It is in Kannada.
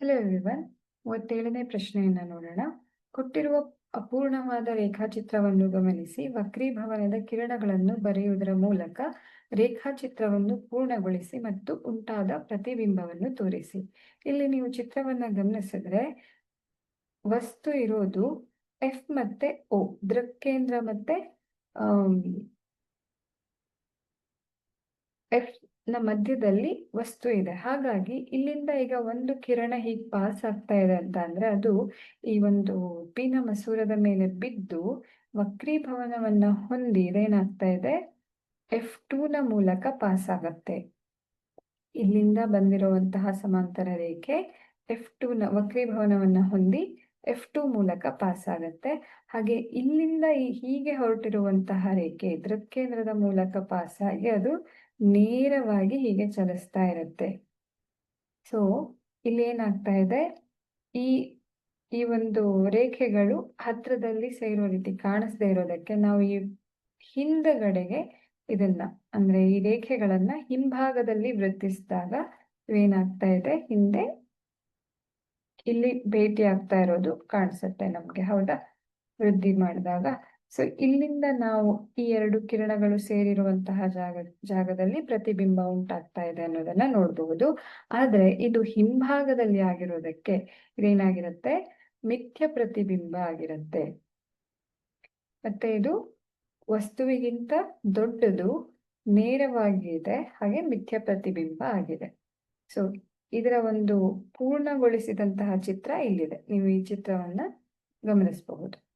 ಹಲೋ ಎವ್ರಿವನ್ ಮೂವತ್ತೇಳನೇ ಪ್ರಶ್ನೆಯನ್ನ ನೋಡೋಣ. ಕೊಟ್ಟಿರುವ ಅಪೂರ್ಣವಾದ ರೇಖಾಚಿತ್ರವನ್ನು ಗಮನಿಸಿ. ವಕ್ರೀಭವನದ ಕಿರಣಗಳನ್ನು ಬರೆಯುವುದರ ಮೂಲಕ ರೇಖಾಚಿತ್ರವನ್ನು ಪೂರ್ಣಗೊಳಿಸಿ ಮತ್ತು ಉಂಟಾದ ಪ್ರತಿಬಿಂಬವನ್ನು ತೋರಿಸಿ. ಇಲ್ಲಿ ನೀವು ಚಿತ್ರವನ್ನ ಗಮನಿಸಿದ್ರೆ, ವಸ್ತು ಇರೋದು ಎಫ್ ಮತ್ತೆ ಓ ದೃಕ್ಕೇಂದ್ರ ಮತ್ತೆ ಎಫ್ ನ ಮಧ್ಯದಲ್ಲಿ ವಸ್ತು ಇದೆ. ಹಾಗಾಗಿ ಇಲ್ಲಿಂದ ಈಗ ಒಂದು ಕಿರಣ ಹೀಗೆ ಪಾಸ್ ಆಗ್ತಾ ಇದೆ ಅಂತ ಅಂದ್ರೆ ಅದು ಈ ಒಂದು ಪೀನ ಮಸೂರದ ಮೇಲೆ ಬಿದ್ದು ವಕ್ರೀಭವನವನ್ನ ಹೊಂದಿ ಇದೇನಾಗ್ತಾ ಇದೆ? ಎಫ್ ಟೂ ನ ಮೂಲಕ ಪಾಸ್ ಆಗತ್ತೆ. ಇಲ್ಲಿಂದ ಬಂದಿರುವಂತಹ ಸಮಾಂತರ ರೇಖೆ ಎಫ್ ಟೂ ನ ವಕ್ರೀಭವನವನ್ನ ಹೊಂದಿ ಎಫ್ ಟು ಮೂಲಕ ಪಾಸ್ ಆಗತ್ತೆ. ಹಾಗೆ ಇಲ್ಲಿಂದ ಈ ಹೀಗೆ ಹೊರಟಿರುವಂತಹ ರೇಖೆ ದೃಕ್ಕೇಂದ್ರದ ಮೂಲಕ ಪಾಸ್ ಆಗಿ ಅದು ನೇರವಾಗಿ ಹೀಗೆ ಚಲಿಸ್ತಾ ಇರುತ್ತೆ. ಸೊ ಇಲ್ಲಿ ಏನಾಗ್ತಾ ಇದೆ? ಈ ಈ ಒಂದು ರೇಖೆಗಳು ಹತ್ರದಲ್ಲಿ ಸೇರೋ ರೀತಿ ಕಾಣಿಸದೆ ಇರೋದಕ್ಕೆ ನಾವು ಈ ಹಿಂದಗಡೆಗೆ ಇದನ್ನ, ಅಂದ್ರೆ ಈ ರೇಖೆಗಳನ್ನ ಹಿಂಭಾಗದಲ್ಲಿ ವೃದ್ಧಿಸಿದಾಗ ಏನಾಗ್ತಾ ಇದೆ? ಹಿಂದೆ ಇಲ್ಲಿ ಭೇಟಿ ಆಗ್ತಾ ಇರೋದು ಕಾಣಿಸುತ್ತೆ ನಮ್ಗೆ, ಹೌದಾ? ವೃದ್ಧಿ ಮಾಡಿದಾಗ. ಸೊ ಇಲ್ಲಿಂದ ನಾವು ಈ ಎರಡು ಕಿರಣಗಳು ಸೇರಿರುವಂತಹ ಜಾಗ, ಜಾಗದಲ್ಲಿ ಪ್ರತಿಬಿಂಬ ಉಂಟಾಗ್ತಾ ಇದೆ ಅನ್ನೋದನ್ನ ನೋಡಬಹುದು. ಆದ್ರೆ ಇದು ಹಿಂಭಾಗದಲ್ಲಿ ಆಗಿರೋದಕ್ಕೆ ಇದೇನಾಗಿರುತ್ತೆ? ಮಿಥ್ಯ ಪ್ರತಿಬಿಂಬ ಆಗಿರುತ್ತೆ. ಮತ್ತೆ ಇದು ವಸ್ತುವಿಗಿಂತ ದೊಡ್ಡದು ನೇರವಾಗಿದೆ ಹಾಗೆ ಮಿಥ್ಯ ಪ್ರತಿಬಿಂಬ ಆಗಿದೆ. ಸೊ ಇದರ ಒಂದು ಪೂರ್ಣಗೊಳಿಸಿದಂತಹ ಚಿತ್ರ ಇಲ್ಲಿದೆ. ನೀವು ಈ ಚಿತ್ರವನ್ನ ಗಮನಿಸಬಹುದು.